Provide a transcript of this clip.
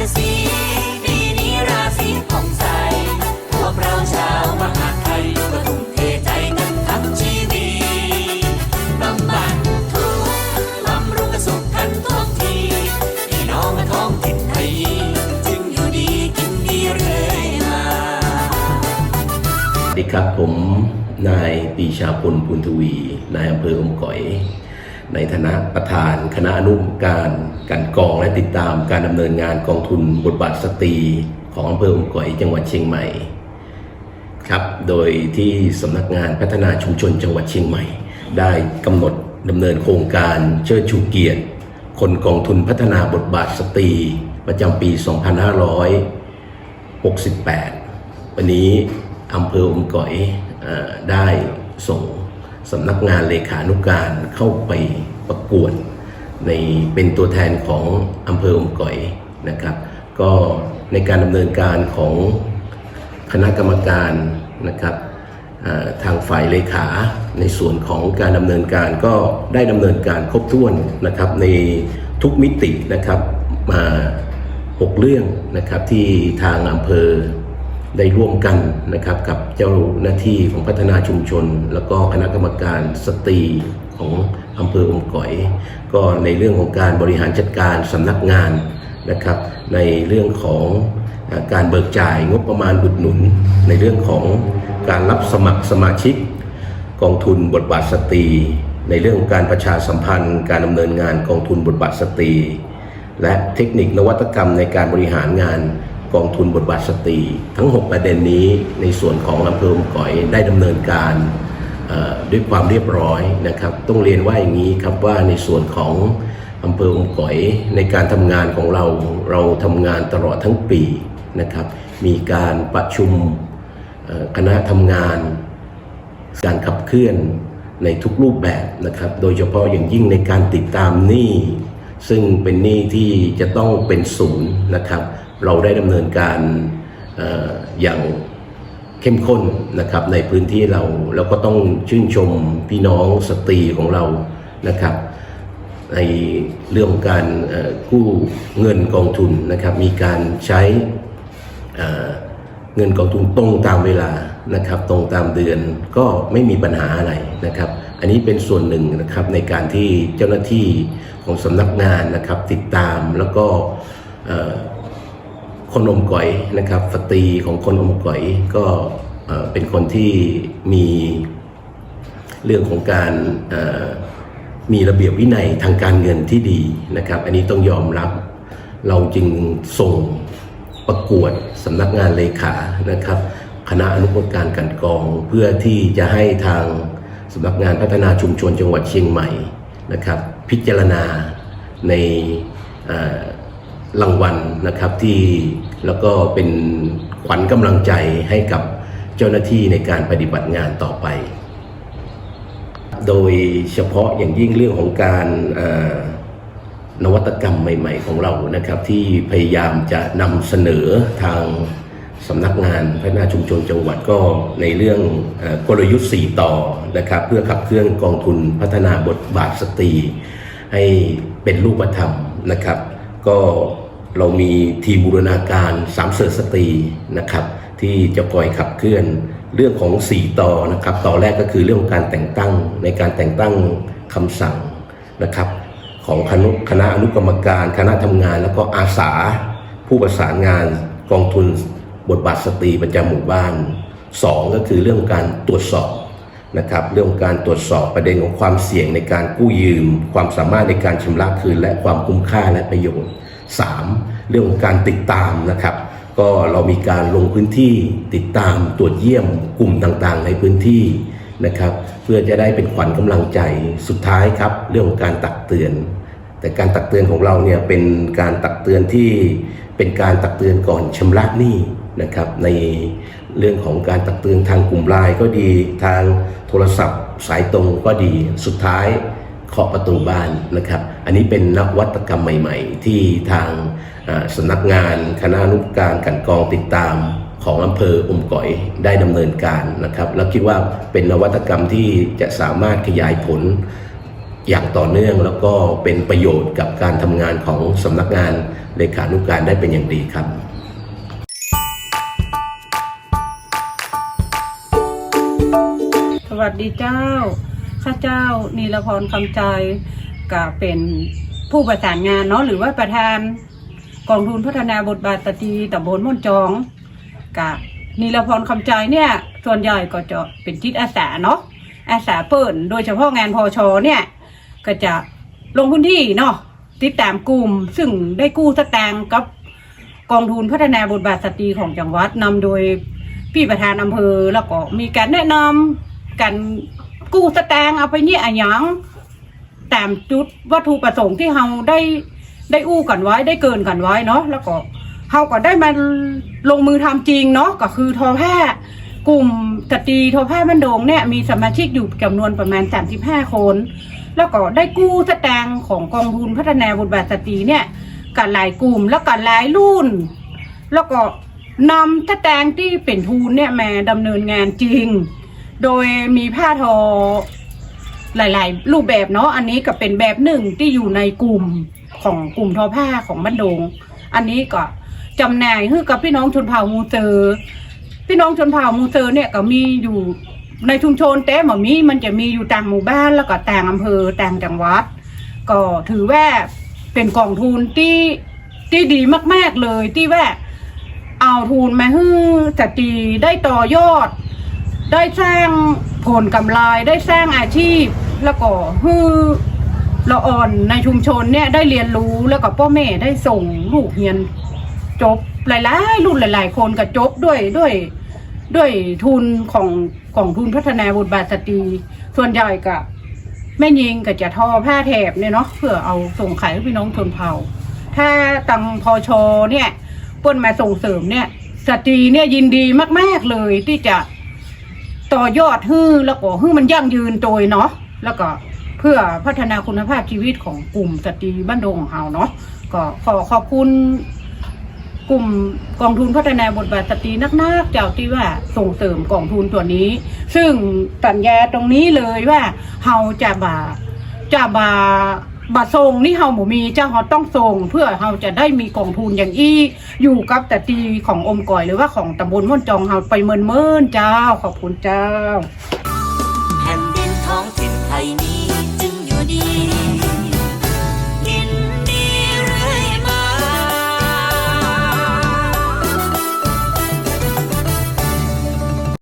ชสีปีนี้ราศีผ่องใส พวกเราชาวมหาไทยก็ทุ่มเทใจกันทั้งชีวิตบำบัดทุกข์บำรุงสุขกันทุกทีพี่น้องท้องถิ่นไทย จึงอยู่ดีกินดีเรื่อยมาสวัสดีครับผมนายปีชาพลปุณทวี นายอำเภออมก๋อย ในฐานะประธานคณะอนุการการกองและติดตามการดำเนินงานกองทุนบทบาทสตรีของอำเภออมก๋อยจังหวัดเชียงใหม่ครับโดยที่สำนักงานพัฒนาชุมชนจังหวัดเชียงใหม่ ได้กำหนดดำเนินโครงการเชิดชูเกียรติ คนกองทุนพัฒนาบทบาทสตรีประจำปี 2568 วันนี้อำเภออมก๋อยอได้ส่ง สำนักงานเลขานุการเข้าไปประกวดในเป็นตัวแทนของอำเภออมก๋อยนะครับ ก็ในการดำเนินการของคณะกรรมการนะครับทางฝ่ายเลขาในส่วนของการดำเนินการก็ได้ดำเนินการครบถ้วนนะครับในทุกมิตินะครับมา 6 เรื่องนะครับที่ทางอำเภอ ได้ร่วมกันนะครับกับเจ้าหน้าที่ของพัฒนาชุมชน แล้วก็คณะกรรมการสตรีของอำเภออมก๋อย ก็ในเรื่องของการบริหารจัดการสำนักงานนะครับ ในเรื่องของการเบิกจ่ายงบประมาณอุดหนุน ในเรื่องของการรับสมัครสมาชิก กองทุนบทบาทสตรี ในเรื่องของการประชาสัมพันธ์ การดำเนินงานกองทุนบทบาทสตรี และเทคนิคนวัตกรรมในการบริหารงาน กองทุนบทบาทสตรี ทั้ง 6 ประเด็นนี้ในส่วนของอำเภออมก๋อยได้ดำเนินการด้วยความเรียบร้อยนะครับ ต้องเรียนว่าอย่างนี้ครับว่าในส่วนของอำเภออมก๋อยในการทำงานของเราเราทำงานตลอดทั้งปีนะครับ มีการประชุมคณะทำงาน การขับเคลื่อนในทุกรูปแบบนะครับ โดยเฉพาะอย่างยิ่งในการติดตามหนี้ซึ่งเป็นหนี้ที่จะต้องเป็นศูนย์นะครับ เราได้ดำเนินการอย่างเข้มข้นนะครับในพื้นที่เราแล้วก็ต้องชื่นชมพี่น้องสตรีของเรานะครับ ในเรื่องของการกู้เงินกองทุนนะครับ มีการใช้เงินกองทุนตรงตามเวลานะครับ ตรงตามเดือนก็ไม่มีปัญหาอะไรนะครับ อันนี้เป็นส่วนหนึ่งนะครับในการที่เจ้าหน้าที่ของสำนักงานนะครับ ติดตามแล้วก็ คนอมก๋อยนะครับสตรีของคนอมก๋อยก็เป็นคนที่มีเรื่องของการมีระเบียบวินัยทางการเงินที่ดีนะครับ อันนี้ต้องยอมรับเราจึงส่งประกวดสำนักงานเลขานะครับ คณะอนุกรรมการกันกองเพื่อที่จะให้ทางสำนักงานพัฒนาชุมชนจังหวัดเชียงใหม่นะครับ พิจารณาใน รางวัลนะครับที่แล้วก็เป็นขวัญกำลังใจให้กับเจ้าหน้าที่ในการปฏิบัติงานต่อไป โดยเฉพาะอย่างยิ่งเรื่องของการนวัตกรรมใหม่ๆของเรานะครับ ที่พยายามจะนำเสนอทางสำนักงานพัฒนาชุมชนจังหวัดก็ในเรื่องอกลยุทธ์ 4 ต่อนะครับ เพื่อขับเคลื่อนกองทุนพัฒนาบทบาทสตรี ให้เป็นรูปธรรมนะครับ ก็ เรามีทีมบูรณาการสามเสริฐสตรีนะครับ ที่จะคอยขับเคลื่อนเรื่องของ 4 ต่อนะครับต่อแรกก็คือเรื่องของการแต่งตั้งในการแต่งตั้งคำสั่งนะครับ ของคณะคณะอนุกรรมการ คณะทำงาน แล้วก็อาสาผู้ประสานงานกองทุนบทบาทสตรีประจำหมู่บ้านสองก็คือเรื่องการตรวจสอบนะครับเรื่องของการตรวจสอบประเด็นของความเสี่ยงในการกู้ยืม ความสามารถในการชำระคืน และความคุ้มค่าและประโยชน์ 3. เรื่องของการติดตามนะครับ ก็เรามีการลงพื้นที่ติดตามตรวจเยี่ยมกลุ่มต่างๆ ในพื้นที่นะครับ เพื่อจะได้เป็นขวัญกำลังใจสุดท้ายครับ เรื่องของการตักเตือน แต่การตักเตือนของเราเนี่ยเป็นการตักเตือนที่เป็นการตักเตือนก่อนชำระหนี้นะครับในเรื่องของการตักเตือนทางกลุ่มไลน์ก็ดีทางโทรศัพท์สายตรงก็ดีสุดท้าย เคาะประตูบ้านนะครับ อันนี้เป็นนวัตกรรมใหม่ ๆ ที่ทางสำนักงานคณะนุการกันกองติดตามของอำเภออมก๋อยได้ดำเนินการนะครับ แล้วคิดว่าเป็นนวัตกรรมที่จะสามารถขยายผลอย่างต่อเนื่องแล้วก็เป็นประโยชน์กับการทำงานของสำนักงานเลขานุการได้เป็นอย่างดีครับสวัสดีเจ้า ข้าเจ้านีรพรคำใจก็เป็นผู้ประสานงานเนาะหรือว่าประธานกองทุนพัฒนาบทบาทสตรีตำบลม่อนจองกับนีรพรคำใจเนี่ยส่วนใหญ่ก็จะเป็นจิตอาสาเนาะอาสาเปิดโดยเฉพาะงานพอชอเนี่ยก็จะลงพื้นที่เนาะติดตามกลุ่ม ซึ่งได้กู้สแตางค์กับกองทุนพัฒนาบทบาทสตรีของจังหวัดนำโดยพี่ประธานอำเภอแล้วก็มีการแนะนำกัน กู้สแตงเอาไปเนี่ยอะหยังตามจุดวัตถุประสงค์ที่เราได้ได้อู้กันไว้ได้เกินกันไว้เนาะแล้วก็เราก็ได้มาลงมือทำจริงเนาะก็คือทอผ้ากลุ่มสตรีทอผ้าบันโดงเนี่ยมีสมาชิกอยู่จำนวนประมาณ 35 คน แล้วก็ได้กู้สแตงของกองทุนพัฒนาบทบาทสตรีเนี่ยกันหลายกลุ่มแล้วกันหลายรุ่น แล้วก็นำตะแตงที่เป็นทูนเนี่ยมาดำเนินงานจริง โดยมีผ้าทอหลาย ๆ รูปแบบเนาะอันนี้ก็เป็นแบบหนึ่งที่อยู่ในกลุ่มของกลุ่มทอผ้าของบ้านดง อันนี้ก็จำหน่ายให้กับพี่น้องชนเผ่ามูเซอร์พี่น้องชนเผ่ามูเซอร์เนี่ยก็มีอยู่ในชุมชนแต่หมอมีมันจะมีอยู่ต่างหมู่บ้านแล้วก็ต่างอำเภอต่างจังหวัด ก็ถือว่าเป็นกองทุนที่ที่ดีมาก ๆ เลยที่ว่าเอาทุนมาให้สตรีได้ต่อยอด ได้สร้างผลกำไรได้สร้างอาชีพแล้วก็ให้ละอ่อนในชุมชนเนี่ยได้เรียนรู้แล้วก็พ่อแม่ได้ส่งลูกเรียน จบหลายๆรุ่นหลาย ๆ คนก็จบด้วยด้วยด้วยทุนของของทุนพัฒนาบทบาทสตรี ส่วนใหญ่ก็แม่ยิงก็จะทอผ้าแถบเนี่ยเนาะเพื่อเอาส่งขายให้พี่น้องชนเผ่า ถ้าตังพอชอเนี่ยเปิ้นมาส่งเสริมเนี่ย สตรีเนี่ยยินดีมาก ๆเลยที่จะ ต่อยอดฮื้อแล้วก็ฮื้อมันยั่งยืนโดยเนาะแล้วก็เพื่อพัฒนาคุณภาพชีวิตของกลุ่มสตรีบ้านดงของเราเนาะก็ขอขอบคุณกลุ่มกองทุนพัฒนาบทบาทสตรีนักๆเจ้าที่ว่าส่งเสริมกองทุนตัวนี้ ซึ่งสัญญาตรงนี้เลยว่าเฮาจะบ่าจะบ่า บัตรส่งนี่เฮาหมูมีเจ้าเฮาต้องส่ง เพื่อเฮาจะได้มีกองทุนอย่างอี้อยู่กับแต่ตีของอมก่อยหรือว่าของตำบลม่อนจองเฮาไปเมินเมินเจ้าขอบคุณเจ้า แผ่นดินท้องถิ่นไทยนี้จึงอยู่ดี